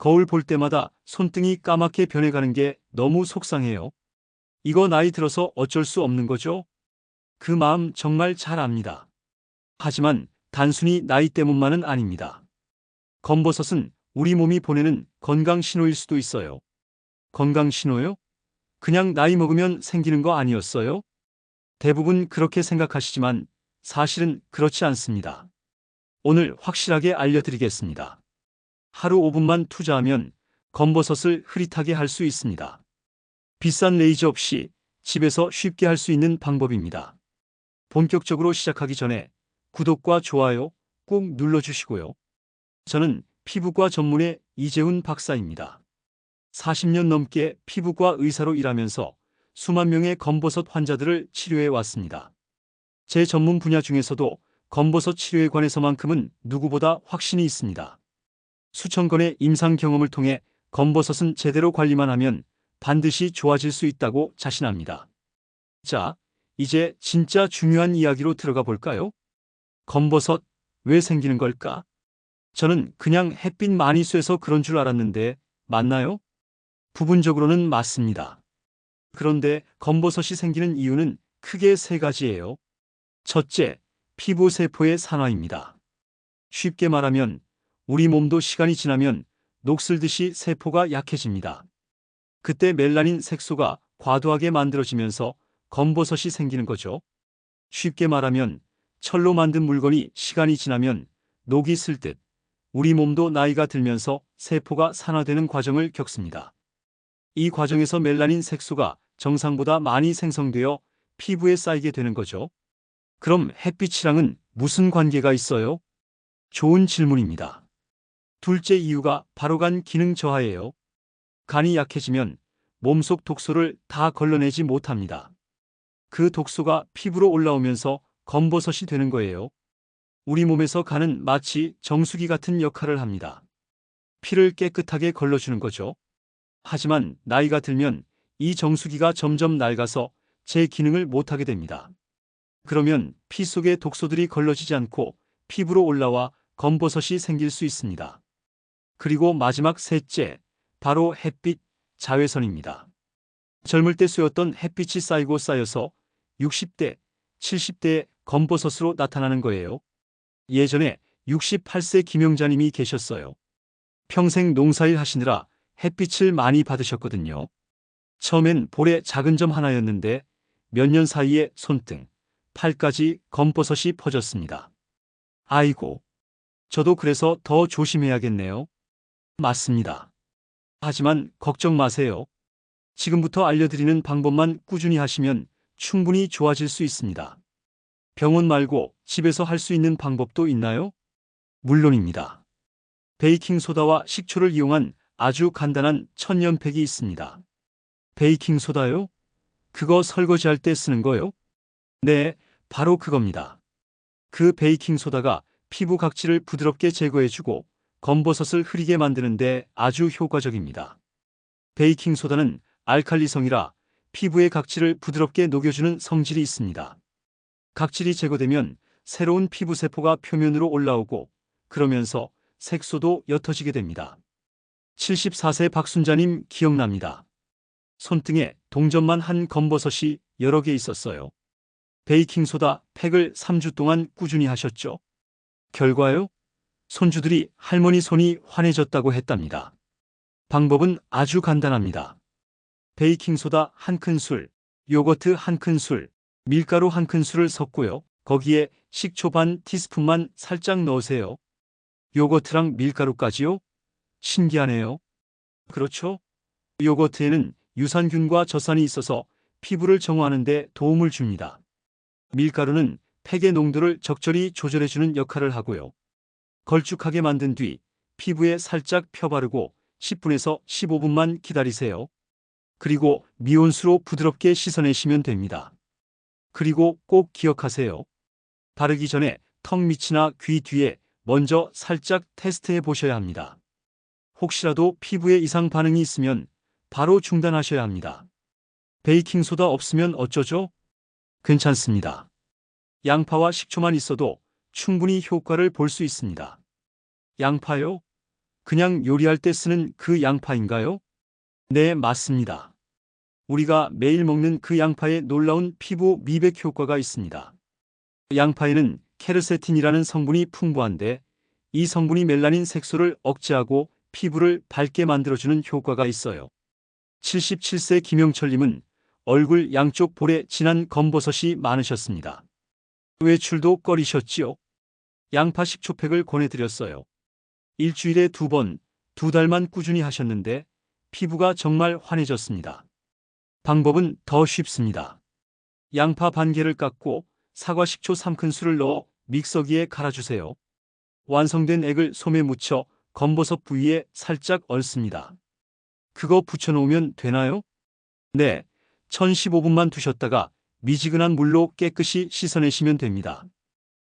거울 볼 때마다 손등이 까맣게 변해가는 게 너무 속상해요. 이거 나이 들어서 어쩔 수 없는 거죠? 그 마음 정말 잘 압니다. 하지만 단순히 나이 때문만은 아닙니다. 검버섯은 우리 몸이 보내는 건강 신호일 수도 있어요. 건강 신호요? 그냥 나이 먹으면 생기는 거 아니었어요? 대부분 그렇게 생각하시지만 사실은 그렇지 않습니다. 오늘 확실하게 알려드리겠습니다. 하루 5분만 투자하면 검버섯을 흐릿하게 할 수 있습니다. 비싼 레이저 없이 집에서 쉽게 할 수 있는 방법입니다. 본격적으로 시작하기 전에 구독과 좋아요 꼭 눌러주시고요. 저는 피부과 전문의 이재훈 박사입니다. 40년 넘게 피부과 의사로 일하면서 수만 명의 검버섯 환자들을 치료해 왔습니다. 제 전문 분야 중에서도 검버섯 치료에 관해서만큼은 누구보다 확신이 있습니다. 수천 건의 임상 경험을 통해 검버섯은 제대로 관리만 하면 반드시 좋아질 수 있다고 자신합니다. 자, 이제 진짜 중요한 이야기로 들어가 볼까요? 검버섯, 왜 생기는 걸까? 저는 그냥 햇빛 많이 쐬서 그런 줄 알았는데, 맞나요? 부분적으로는 맞습니다. 그런데 검버섯이 생기는 이유는 크게 세 가지예요. 첫째, 피부 세포의 산화입니다. 쉽게 말하면 우리 몸도 시간이 지나면 녹슬듯이 세포가 약해집니다. 그때 멜라닌 색소가 과도하게 만들어지면서 검버섯이 생기는 거죠. 쉽게 말하면 철로 만든 물건이 시간이 지나면 녹이 슬 듯 우리 몸도 나이가 들면서 세포가 산화되는 과정을 겪습니다. 이 과정에서 멜라닌 색소가 정상보다 많이 생성되어 피부에 쌓이게 되는 거죠. 그럼 햇빛이랑은 무슨 관계가 있어요? 좋은 질문입니다. 둘째 이유가 바로 간 기능 저하예요. 간이 약해지면 몸속 독소를 다 걸러내지 못합니다. 그 독소가 피부로 올라오면서 검버섯이 되는 거예요. 우리 몸에서 간은 마치 정수기 같은 역할을 합니다. 피를 깨끗하게 걸러주는 거죠. 하지만 나이가 들면 이 정수기가 점점 낡아서 제 기능을 못하게 됩니다. 그러면 피 속의 독소들이 걸러지지 않고 피부로 올라와 검버섯이 생길 수 있습니다. 그리고 마지막 셋째, 바로 햇빛, 자외선입니다. 젊을 때 쏘였던 햇빛이 쌓이고 쌓여서 60대, 70대의 검버섯으로 나타나는 거예요. 예전에 68세 김영자님이 계셨어요. 평생 농사일 하시느라 햇빛을 많이 받으셨거든요. 처음엔 볼에 작은 점 하나였는데 몇 년 사이에 손등, 팔까지 검버섯이 퍼졌습니다. 아이고. 저도 그래서 더 조심해야겠네요. 맞습니다. 하지만 걱정 마세요. 지금부터 알려드리는 방법만 꾸준히 하시면 충분히 좋아질 수 있습니다. 병원 말고 집에서 할 수 있는 방법도 있나요? 물론입니다. 베이킹소다와 식초를 이용한 아주 간단한 천연팩이 있습니다. 베이킹소다요? 그거 설거지할 때 쓰는 거요? 네, 바로 그겁니다. 그 베이킹소다가 피부 각질을 부드럽게 제거해주고 검버섯을 흐리게 만드는데 아주 효과적입니다. 베이킹소다는 알칼리성이라 피부의 각질을 부드럽게 녹여주는 성질이 있습니다. 각질이 제거되면 새로운 피부 세포가 표면으로 올라오고 그러면서 색소도 옅어지게 됩니다. 74세 박순자님 기억납니다. 손등에 동전만 한 검버섯이 여러 개 있었어요. 베이킹소다 팩을 3주 동안 꾸준히 하셨죠. 결과요? 손주들이 할머니 손이 환해졌다고 했답니다. 방법은 아주 간단합니다. 베이킹소다 한 큰술, 요거트 한 큰술, 밀가루 한 큰술을 섞고요. 거기에 식초 반 티스푼만 살짝 넣으세요. 요거트랑 밀가루까지요? 신기하네요. 그렇죠? 요거트에는 유산균과 젖산이 있어서 피부를 정화하는 데 도움을 줍니다. 밀가루는 팩의 농도를 적절히 조절해주는 역할을 하고요. 걸쭉하게 만든 뒤 피부에 살짝 펴바르고 10분에서 15분만 기다리세요. 그리고 미온수로 부드럽게 씻어내시면 됩니다. 그리고 꼭 기억하세요. 바르기 전에 턱 밑이나 귀 뒤에 먼저 살짝 테스트해 보셔야 합니다. 혹시라도 피부에 이상 반응이 있으면 바로 중단하셔야 합니다. 베이킹소다 없으면 어쩌죠? 괜찮습니다. 양파와 식초만 있어도 충분히 효과를 볼 수 있습니다. 양파요? 그냥 요리할 때 쓰는 그 양파인가요? 네, 맞습니다. 우리가 매일 먹는 그 양파에 놀라운 피부 미백 효과가 있습니다. 양파에는 케르세틴이라는 성분이 풍부한데 이 성분이 멜라닌 색소를 억제하고 피부를 밝게 만들어주는 효과가 있어요. 77세 김영철님은 얼굴 양쪽 볼에 진한 검버섯이 많으셨습니다. 외출도 꺼리셨지요? 양파 식초팩을 권해드렸어요. 일주일에 두 번, 두 달만 꾸준히 하셨는데 피부가 정말 환해졌습니다. 방법은 더 쉽습니다. 양파 반 개를 깎고 사과 식초 3큰술을 넣어 믹서기에 갈아주세요. 완성된 액을 솜에 묻혀 검버섯 부위에 살짝 얽습니다. 그거 붙여놓으면 되나요? 네, 1015분만 두셨다가 미지근한 물로 깨끗이 씻어내시면 됩니다.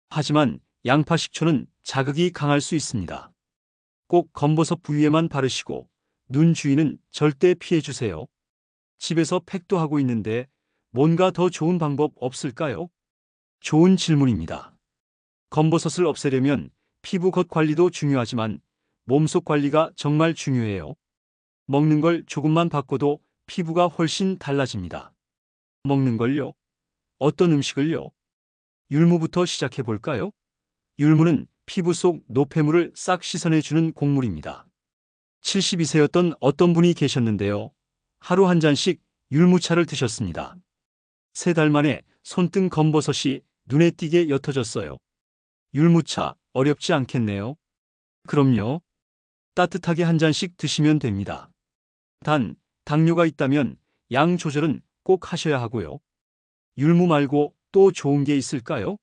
하지만 양파 식초는 자극이 강할 수 있습니다. 꼭 검버섯 부위에만 바르시고 눈 주위는 절대 피해주세요. 집에서 팩도 하고 있는데 뭔가 더 좋은 방법 없을까요? 좋은 질문입니다. 검버섯을 없애려면 피부 겉 관리도 중요하지만 몸속 관리가 정말 중요해요. 먹는 걸 조금만 바꿔도 피부가 훨씬 달라집니다. 먹는 걸요? 어떤 음식을요? 율무부터 시작해 볼까요? 율무는 피부 속 노폐물을 싹 씻어내주는 곡물입니다. 72세였던 어떤 분이 계셨는데요. 하루 한 잔씩 율무차를 드셨습니다. 세 달 만에 손등 검버섯이 눈에 띄게 옅어졌어요. 율무차 어렵지 않겠네요. 그럼요. 따뜻하게 한 잔씩 드시면 됩니다. 단, 당뇨가 있다면 양 조절은 꼭 하셔야 하고요. 율무 말고 또 좋은 게 있을까요?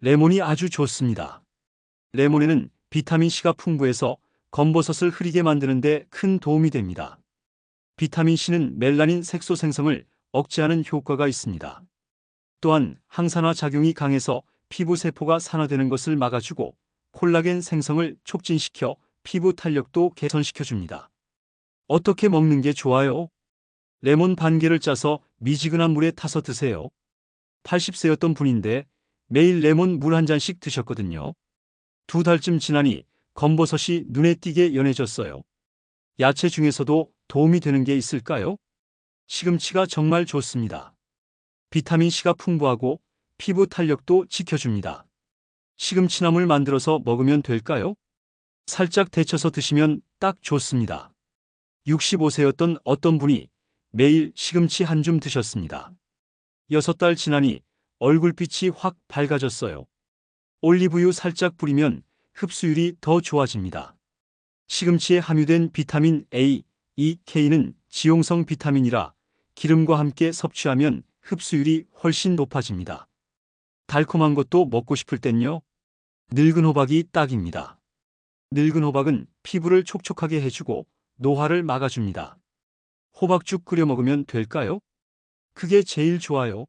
레몬이 아주 좋습니다. 레몬에는 비타민C가 풍부해서 검버섯을 흐리게 만드는 데 큰 도움이 됩니다. 비타민C는 멜라닌 색소 생성을 억제하는 효과가 있습니다. 또한 항산화 작용이 강해서 피부 세포가 산화되는 것을 막아주고 콜라겐 생성을 촉진시켜 피부 탄력도 개선시켜줍니다. 어떻게 먹는 게 좋아요? 레몬 반 개를 짜서 미지근한 물에 타서 드세요. 80세였던 분인데 매일 레몬 물 한 잔씩 드셨거든요. 두 달쯤 지나니 검버섯이 눈에 띄게 연해졌어요. 야채 중에서도 도움이 되는 게 있을까요? 시금치가 정말 좋습니다. 비타민C가 풍부하고 피부 탄력도 지켜줍니다. 시금치나물 만들어서 먹으면 될까요? 살짝 데쳐서 드시면 딱 좋습니다. 65세였던 어떤 분이 매일 시금치 한 줌 드셨습니다. 6달 지나니 얼굴빛이 확 밝아졌어요. 올리브유 살짝 뿌리면 흡수율이 더 좋아집니다. 시금치에 함유된 비타민 A, E, K는 지용성 비타민이라 기름과 함께 섭취하면 흡수율이 훨씬 높아집니다. 달콤한 것도 먹고 싶을 땐요. 늙은 호박이 딱입니다. 늙은 호박은 피부를 촉촉하게 해주고 노화를 막아줍니다. 호박죽 끓여 먹으면 될까요? 그게 제일 좋아요.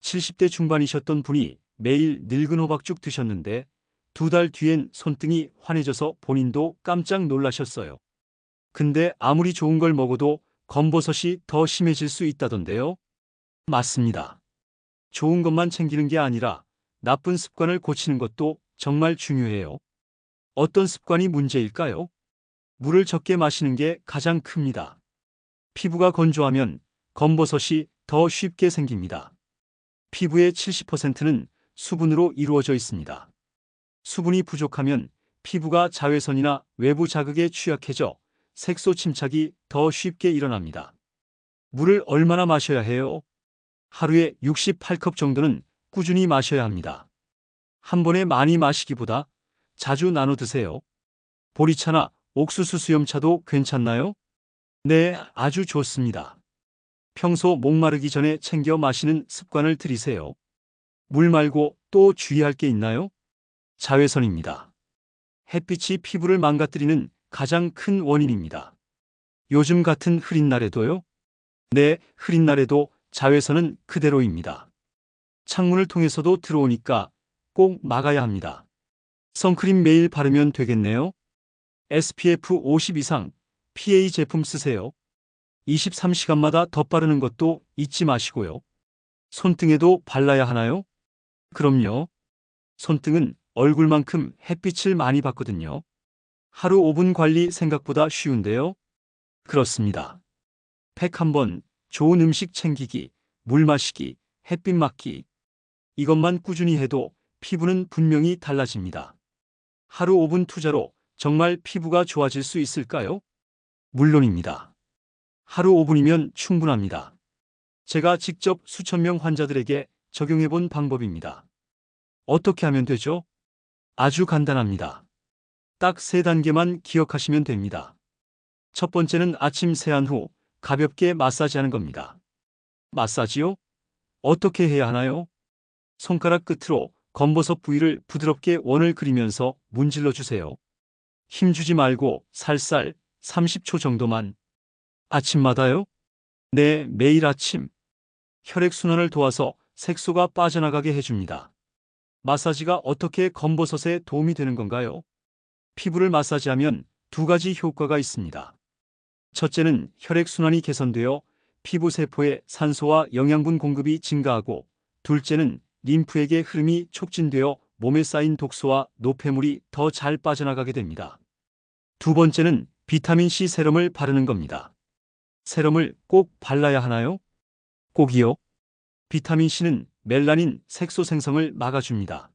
70대 중반이셨던 분이 매일 늙은 호박 죽 드셨는데 두 달 뒤엔 손등이 환해져서 본인도 깜짝 놀라셨어요. 근데 아무리 좋은 걸 먹어도 검버섯이 더 심해질 수 있다던데요? 맞습니다. 좋은 것만 챙기는 게 아니라 나쁜 습관을 고치는 것도 정말 중요해요. 어떤 습관이 문제일까요? 물을 적게 마시는 게 가장 큽니다. 피부가 건조하면 검버섯이 더 쉽게 생깁니다. 피부의 70%는 수분으로 이루어져 있습니다. 수분이 부족하면 피부가 자외선이나 외부 자극에 취약해져 색소 침착이 더 쉽게 일어납니다. 물을 얼마나 마셔야 해요? 하루에 68컵 정도는 꾸준히 마셔야 합니다. 한 번에 많이 마시기보다 자주 나눠 드세요. 보리차나 옥수수 수염차도 괜찮나요? 네, 아주 좋습니다. 평소 목마르기 전에 챙겨 마시는 습관을 들이세요. 물 말고 또 주의할 게 있나요? 자외선입니다. 햇빛이 피부를 망가뜨리는 가장 큰 원인입니다. 요즘 같은 흐린 날에도요? 네, 흐린 날에도 자외선은 그대로입니다. 창문을 통해서도 들어오니까 꼭 막아야 합니다. 선크림 매일 바르면 되겠네요. SPF 50 이상 PA 제품 쓰세요. 23시간마다 덧바르는 것도 잊지 마시고요. 손등에도 발라야 하나요? 그럼요. 손등은 얼굴만큼 햇빛을 많이 받거든요. 하루 5분 관리 생각보다 쉬운데요? 그렇습니다. 팩 한 번, 좋은 음식 챙기기, 물 마시기, 햇빛 맞기. 이것만 꾸준히 해도 피부는 분명히 달라집니다. 하루 5분 투자로 정말 피부가 좋아질 수 있을까요? 물론입니다. 하루 5분이면 충분합니다. 제가 직접 수천 명 환자들에게 적용해 본 방법입니다. 어떻게 하면 되죠? 아주 간단합니다. 딱 세 단계만 기억하시면 됩니다. 첫 번째는 아침 세안 후 가볍게 마사지하는 겁니다. 마사지요? 어떻게 해야 하나요? 손가락 끝으로 검버섯 부위를 부드럽게 원을 그리면서 문질러 주세요. 힘주지 말고 살살 30초 정도만. 아침마다요? 네, 매일 아침. 혈액순환을 도와서 색소가 빠져나가게 해줍니다. 마사지가 어떻게 검버섯에 도움이 되는 건가요? 피부를 마사지하면 두 가지 효과가 있습니다. 첫째는 혈액순환이 개선되어 피부 세포에 산소와 영양분 공급이 증가하고 둘째는 림프에게 흐름이 촉진되어 몸에 쌓인 독소와 노폐물이 더 잘 빠져나가게 됩니다. 두 번째는 비타민C 세럼을 바르는 겁니다. 세럼을 꼭 발라야 하나요? 꼭이요. 비타민C는 멜라닌 색소 생성을 막아줍니다.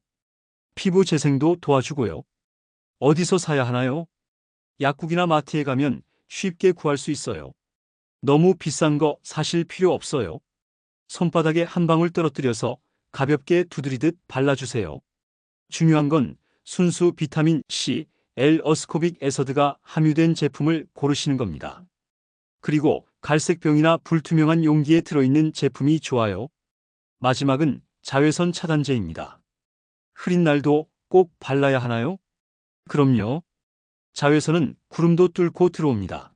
피부 재생도 도와주고요. 어디서 사야 하나요? 약국이나 마트에 가면 쉽게 구할 수 있어요. 너무 비싼 거 사실 필요 없어요. 손바닥에 한 방울 떨어뜨려서 가볍게 두드리듯 발라주세요. 중요한 건 순수 비타민 C, L 어스코빅 에서드가 함유된 제품을 고르시는 겁니다. 그리고 갈색병이나 불투명한 용기에 들어있는 제품이 좋아요. 마지막은 자외선 차단제입니다. 흐린 날도 꼭 발라야 하나요? 그럼요. 자외선은 구름도 뚫고 들어옵니다.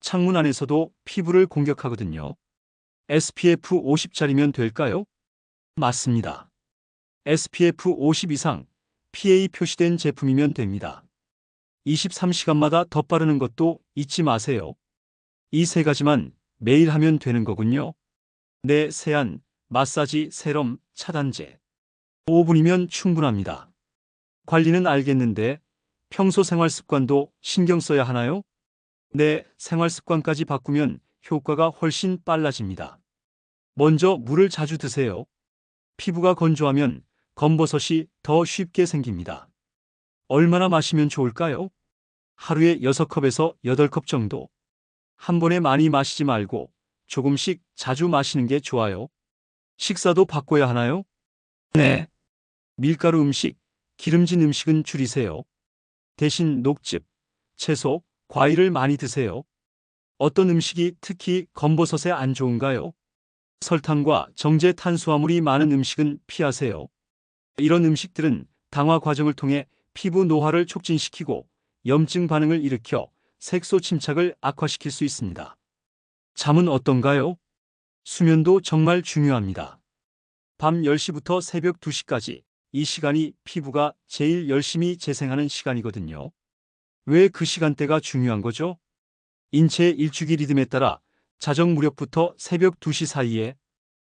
창문 안에서도 피부를 공격하거든요. SPF 50짜리면 될까요? 맞습니다. SPF 50 이상 PA 표시된 제품이면 됩니다. 23시간마다 덧바르는 것도 잊지 마세요. 이 세 가지만 매일 하면 되는 거군요. 내 세안, 마사지, 세럼, 차단제. 5분이면 충분합니다. 관리는 알겠는데 평소 생활 습관도 신경 써야 하나요? 네, 생활 습관까지 바꾸면 효과가 훨씬 빨라집니다. 먼저 물을 자주 드세요. 피부가 건조하면 검버섯이 더 쉽게 생깁니다. 얼마나 마시면 좋을까요? 하루에 6컵에서 8컵 정도. 한 번에 많이 마시지 말고 조금씩 자주 마시는 게 좋아요. 식사도 바꿔야 하나요? 네. 밀가루 음식, 기름진 음식은 줄이세요. 대신 녹즙, 채소, 과일을 많이 드세요. 어떤 음식이 특히 검버섯에 안 좋은가요? 설탕과 정제 탄수화물이 많은 음식은 피하세요. 이런 음식들은 당화 과정을 통해 피부 노화를 촉진시키고 염증 반응을 일으켜 색소 침착을 악화시킬 수 있습니다. 잠은 어떤가요? 수면도 정말 중요합니다. 밤 10시부터 새벽 2시까지 이 시간이 피부가 제일 열심히 재생하는 시간이거든요. 왜 그 시간대가 중요한 거죠? 인체의 일주기 리듬에 따라 자정 무렵부터 새벽 2시 사이에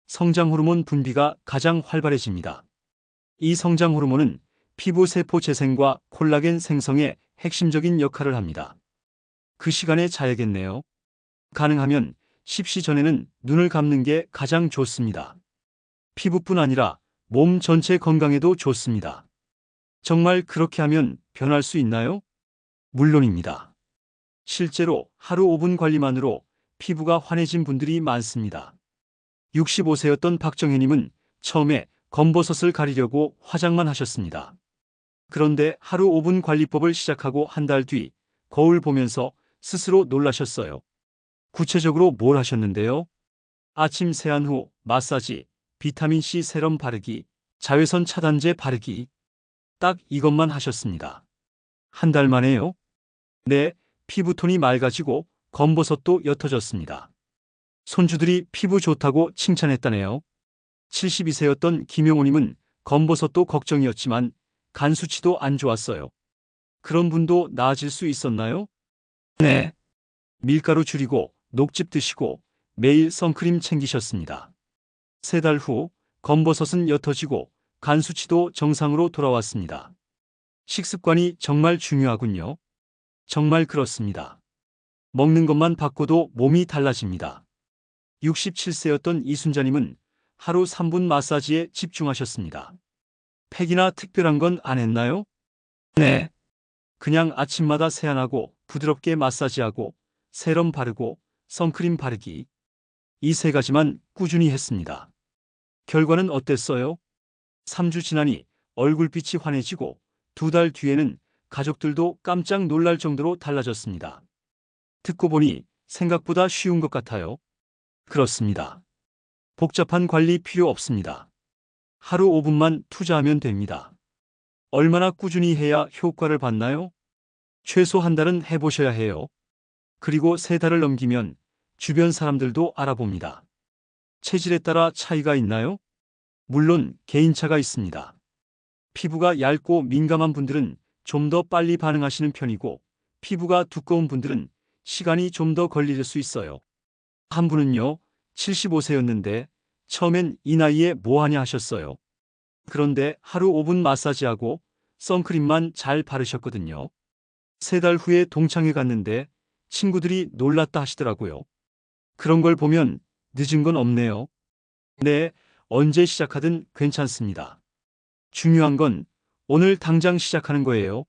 성장 호르몬 분비가 가장 활발해집니다. 이 성장 호르몬은 피부 세포 재생과 콜라겐 생성에 핵심적인 역할을 합니다. 그 시간에 자야겠네요. 가능하면 십시 전에는 눈을 감는 게 가장 좋습니다. 피부뿐 아니라 몸 전체 건강에도 좋습니다. 정말 그렇게 하면 변할 수 있나요? 물론입니다. 실제로 하루 5분 관리만으로 피부가 환해진 분들이 많습니다. 65세였던 박정혜님은 처음에 검버섯을 가리려고 화장만 하셨습니다. 그런데 하루 5분 관리법을 시작하고 한 달 뒤 거울 보면서 스스로 놀라셨어요. 구체적으로 뭘 하셨는데요? 아침 세안 후 마사지, 비타민C 세럼 바르기, 자외선 차단제 바르기. 딱 이것만 하셨습니다. 한 달 만에요? 네, 피부톤이 맑아지고 검버섯도 옅어졌습니다. 손주들이 피부 좋다고 칭찬했다네요. 72세였던 김용호님은 검버섯도 걱정이었지만 간 수치도 안 좋았어요. 그런 분도 나아질 수 있었나요? 네. 밀가루 줄이고 녹즙 드시고 매일 선크림 챙기셨습니다. 세 달 후 검버섯은 옅어지고 간 수치도 정상으로 돌아왔습니다. 식습관이 정말 중요하군요. 정말 그렇습니다. 먹는 것만 바꿔도 몸이 달라집니다. 67세였던 이순자님은 하루 3분 마사지에 집중하셨습니다. 팩이나 특별한 건 안 했나요? 네. 그냥 아침마다 세안하고 부드럽게 마사지하고 세럼 바르고 선크림 바르기. 이 세 가지만 꾸준히 했습니다. 결과는 어땠어요? 3주 지나니 얼굴빛이 환해지고 두 달 뒤에는 가족들도 깜짝 놀랄 정도로 달라졌습니다. 듣고 보니 생각보다 쉬운 것 같아요. 그렇습니다. 복잡한 관리 필요 없습니다. 하루 5분만 투자하면 됩니다. 얼마나 꾸준히 해야 효과를 받나요? 최소 한 달은 해보셔야 해요. 그리고 세 달을 넘기면 주변 사람들도 알아봅니다. 체질에 따라 차이가 있나요? 물론 개인차가 있습니다. 피부가 얇고 민감한 분들은 좀 더 빨리 반응하시는 편이고 피부가 두꺼운 분들은 시간이 좀 더 걸릴 수 있어요. 한 분은요, 75세였는데 처음엔 이 나이에 뭐 하냐 하셨어요. 그런데 하루 5분 마사지하고 선크림만 잘 바르셨거든요. 세 달 후에 동창회 갔는데 친구들이 놀랐다 하시더라고요. 그런 걸 보면 늦은 건 없네요. 네, 언제 시작하든 괜찮습니다. 중요한 건 오늘 당장 시작하는 거예요.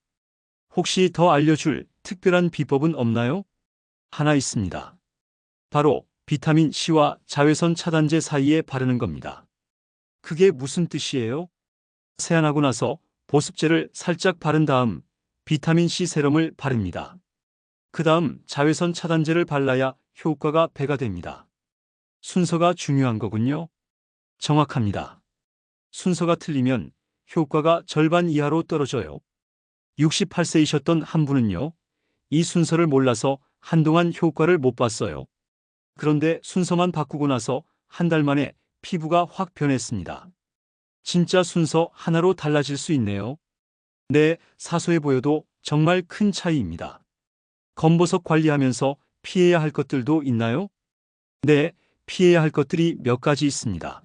혹시 더 알려줄 특별한 비법은 없나요? 하나 있습니다. 바로 비타민 C와 자외선 차단제 사이에 바르는 겁니다. 그게 무슨 뜻이에요? 세안하고 나서 보습제를 살짝 바른 다음 비타민 C 세럼을 바릅니다. 그 다음 자외선 차단제를 발라야 효과가 배가 됩니다. 순서가 중요한 거군요. 정확합니다. 순서가 틀리면 효과가 절반 이하로 떨어져요. 68세이셨던 한 분은요, 이 순서를 몰라서 한동안 효과를 못 봤어요. 그런데 순서만 바꾸고 나서 한 달 만에 피부가 확 변했습니다. 진짜 순서 하나로 달라질 수 있네요. 네, 사소해 보여도 정말 큰 차이입니다. 검버섯 관리하면서 피해야 할 것들도 있나요? 네, 피해야 할 것들이 몇 가지 있습니다.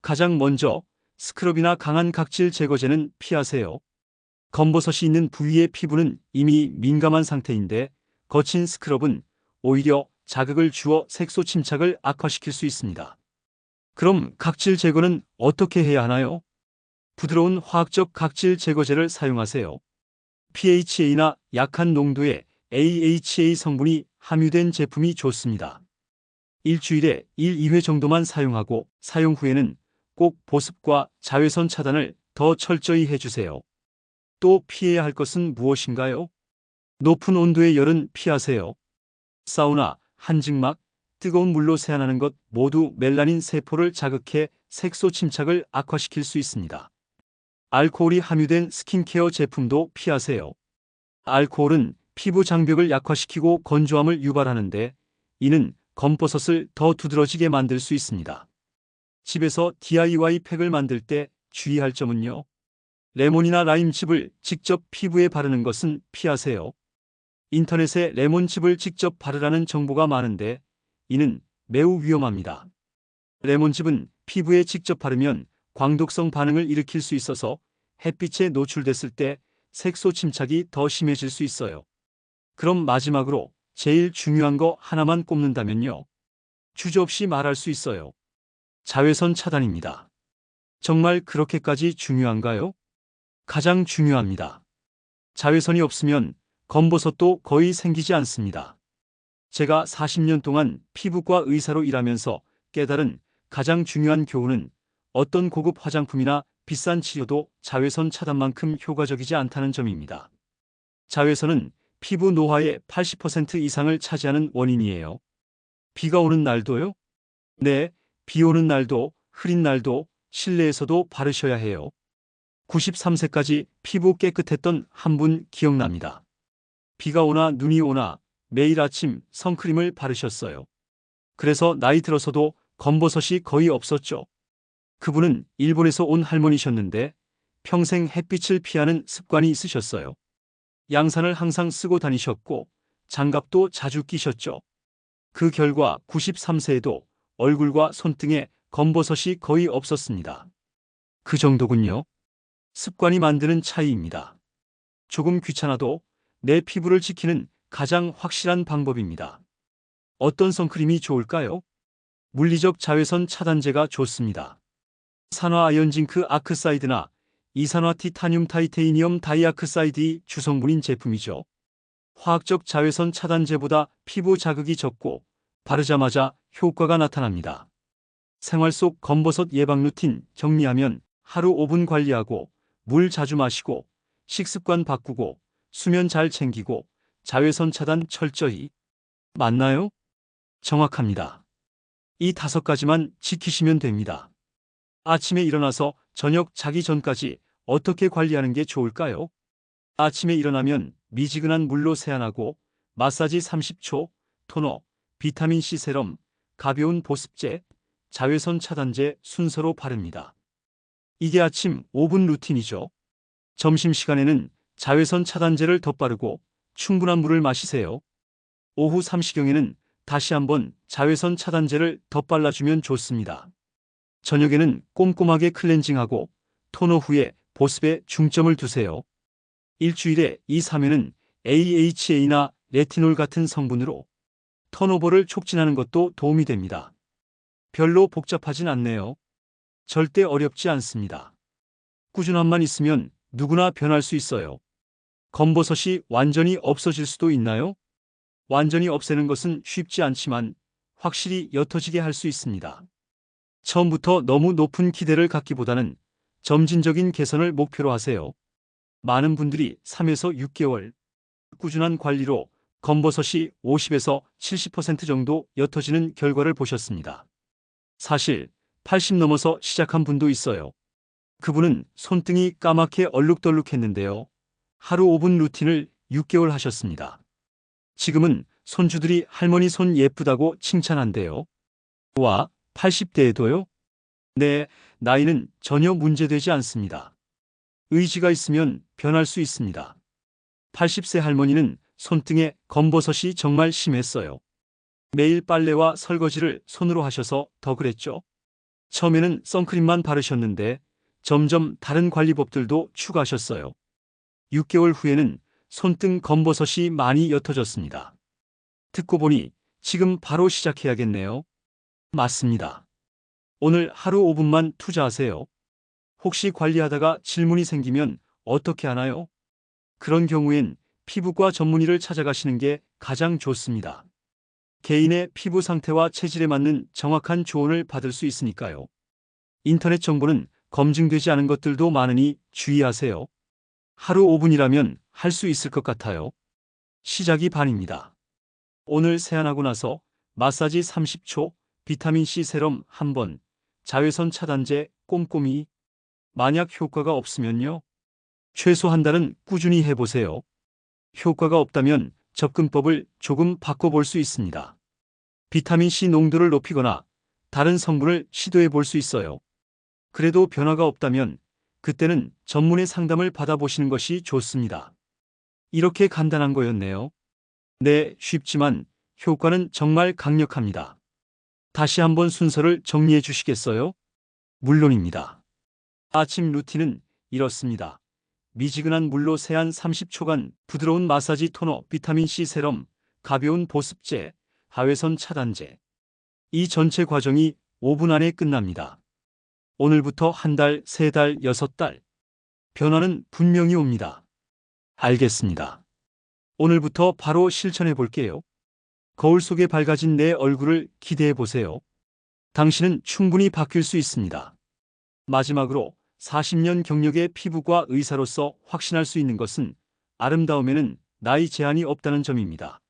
가장 먼저 스크럽이나 강한 각질 제거제는 피하세요. 검버섯이 있는 부위의 피부는 이미 민감한 상태인데 거친 스크럽은 오히려 자극을 주어 색소 침착을 악화시킬 수 있습니다. 그럼 각질 제거는 어떻게 해야 하나요? 부드러운 화학적 각질 제거제를 사용하세요. PHA나 약한 농도의 AHA 성분이 함유된 제품이 좋습니다. 일주일에 1, 2회 정도만 사용하고 사용 후에는 꼭 보습과 자외선 차단을 더 철저히 해주세요. 또 피해야 할 것은 무엇인가요? 높은 온도의 열은 피하세요. 사우나, 한증막, 뜨거운 물로 세안하는 것 모두 멜라닌 세포를 자극해 색소 침착을 악화시킬 수 있습니다. 알코올이 함유된 스킨케어 제품도 피하세요. 알코올은 피부 장벽을 약화시키고 건조함을 유발하는데 이는 검버섯을 더 두드러지게 만들 수 있습니다. 집에서 DIY 팩을 만들 때 주의할 점은요. 레몬이나 라임칩을 직접 피부에 바르는 것은 피하세요. 인터넷에 레몬칩을 직접 바르라는 정보가 많은데 이는 매우 위험합니다. 레몬즙은 피부에 직접 바르면 광독성 반응을 일으킬 수 있어서 햇빛에 노출됐을 때 색소 침착이 더 심해질 수 있어요. 그럼 마지막으로 제일 중요한 거 하나만 꼽는다면요. 주저없이 말할 수 있어요. 자외선 차단입니다. 정말 그렇게까지 중요한가요? 가장 중요합니다. 자외선이 없으면 검버섯도 거의 생기지 않습니다. 제가 40년 동안 피부과 의사로 일하면서 깨달은 가장 중요한 교훈은 어떤 고급 화장품이나 비싼 치료도 자외선 차단만큼 효과적이지 않다는 점입니다. 자외선은 피부 노화의 80% 이상을 차지하는 원인이에요. 비가 오는 날도요? 네, 비 오는 날도, 흐린 날도 실내에서도 바르셔야 해요. 93세까지 피부 깨끗했던 한 분 기억납니다. 비가 오나 눈이 오나 매일 아침 선크림을 바르셨어요. 그래서 나이 들어서도 검버섯이 거의 없었죠. 그분은 일본에서 온 할머니셨는데 평생 햇빛을 피하는 습관이 있으셨어요. 양산을 항상 쓰고 다니셨고 장갑도 자주 끼셨죠. 그 결과 93세에도 얼굴과 손등에 검버섯이 거의 없었습니다. 그 정도군요. 습관이 만드는 차이입니다. 조금 귀찮아도 내 피부를 지키는 가장 확실한 방법입니다. 어떤 선크림이 좋을까요? 물리적 자외선 차단제가 좋습니다. 산화 아연 징크 아크사이드나 이산화 티타늄 타이테이니엄 다이아크사이드이 주성분인 제품이죠. 화학적 자외선 차단제보다 피부 자극이 적고 바르자마자 효과가 나타납니다. 생활 속 검버섯 예방 루틴 정리하면 하루 5분 관리하고 물 자주 마시고 식습관 바꾸고 수면 잘 챙기고 자외선 차단 철저히 맞나요? 정확합니다. 이 다섯 가지만 지키시면 됩니다. 아침에 일어나서 저녁 자기 전까지 어떻게 관리하는 게 좋을까요? 아침에 일어나면 미지근한 물로 세안하고 마사지 30초, 토너, 비타민C 세럼, 가벼운 보습제, 자외선 차단제 순서로 바릅니다. 이게 아침 5분 루틴이죠. 점심시간에는 자외선 차단제를 덧바르고 충분한 물을 마시세요. 오후 3시경에는 다시 한번 자외선 차단제를 덧발라주면 좋습니다. 저녁에는 꼼꼼하게 클렌징하고 토너 후에 보습에 중점을 두세요. 일주일에 2, 3회는 AHA나 레티놀 같은 성분으로 턴오버를 촉진하는 것도 도움이 됩니다. 별로 복잡하진 않네요. 절대 어렵지 않습니다. 꾸준함만 있으면 누구나 변할 수 있어요. 검버섯이 완전히 없어질 수도 있나요? 완전히 없애는 것은 쉽지 않지만 확실히 옅어지게 할 수 있습니다. 처음부터 너무 높은 기대를 갖기보다는 점진적인 개선을 목표로 하세요. 많은 분들이 3에서 6개월 꾸준한 관리로 검버섯이 50에서 70% 정도 옅어지는 결과를 보셨습니다. 사실 80 넘어서 시작한 분도 있어요. 그분은 손등이 까맣게 얼룩덜룩했는데요. 하루 5분 루틴을 6개월 하셨습니다. 지금은 손주들이 할머니 손 예쁘다고 칭찬한대요. 와, 80대에도요? 네, 나이는 전혀 문제되지 않습니다. 의지가 있으면 변할 수 있습니다. 80세 할머니는 손등에 검버섯이 정말 심했어요. 매일 빨래와 설거지를 손으로 하셔서 더 그랬죠. 처음에는 선크림만 바르셨는데 점점 다른 관리법들도 추가하셨어요. 6개월 후에는 손등 검버섯이 많이 옅어졌습니다. 듣고 보니 지금 바로 시작해야겠네요. 맞습니다. 오늘 하루 5분만 투자하세요. 혹시 관리하다가 질문이 생기면 어떻게 하나요? 그런 경우엔 피부과 전문의를 찾아가시는 게 가장 좋습니다. 개인의 피부 상태와 체질에 맞는 정확한 조언을 받을 수 있으니까요. 인터넷 정보는 검증되지 않은 것들도 많으니 주의하세요. 하루 5분이라면 할 수 있을 것 같아요. 시작이 반입니다. 오늘 세안하고 나서 마사지 30초, 비타민C 세럼 1번, 자외선 차단제 꼼꼼히. 만약 효과가 없으면요. 최소 한 달은 꾸준히 해보세요. 효과가 없다면 접근법을 조금 바꿔볼 수 있습니다. 비타민C 농도를 높이거나 다른 성분을 시도해 볼 수 있어요. 그래도 변화가 없다면 그때는 전문의 상담을 받아보시는 것이 좋습니다. 이렇게 간단한 거였네요. 네, 쉽지만 효과는 정말 강력합니다. 다시 한번 순서를 정리해 주시겠어요? 물론입니다. 아침 루틴은 이렇습니다. 미지근한 물로 세안 30초간 부드러운 마사지 토너 비타민C 세럼 가벼운 보습제 하외선 차단제 이 전체 과정이 5분 안에 끝납니다. 오늘부터 한 달, 세 달, 여섯 달 변화는 분명히 옵니다. 알겠습니다. 오늘부터 바로 실천해 볼게요. 거울 속에 밝아진 내 얼굴을 기대해 보세요. 당신은 충분히 바뀔 수 있습니다. 마지막으로 40년 경력의 피부과 의사로서 확신할 수 있는 것은 아름다움에는 나이 제한이 없다는 점입니다.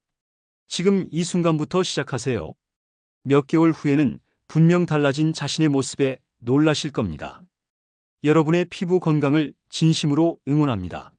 지금 이 순간부터 시작하세요. 몇 개월 후에는 분명 달라진 자신의 모습에 놀라실 겁니다. 여러분의 피부 건강을 진심으로 응원합니다.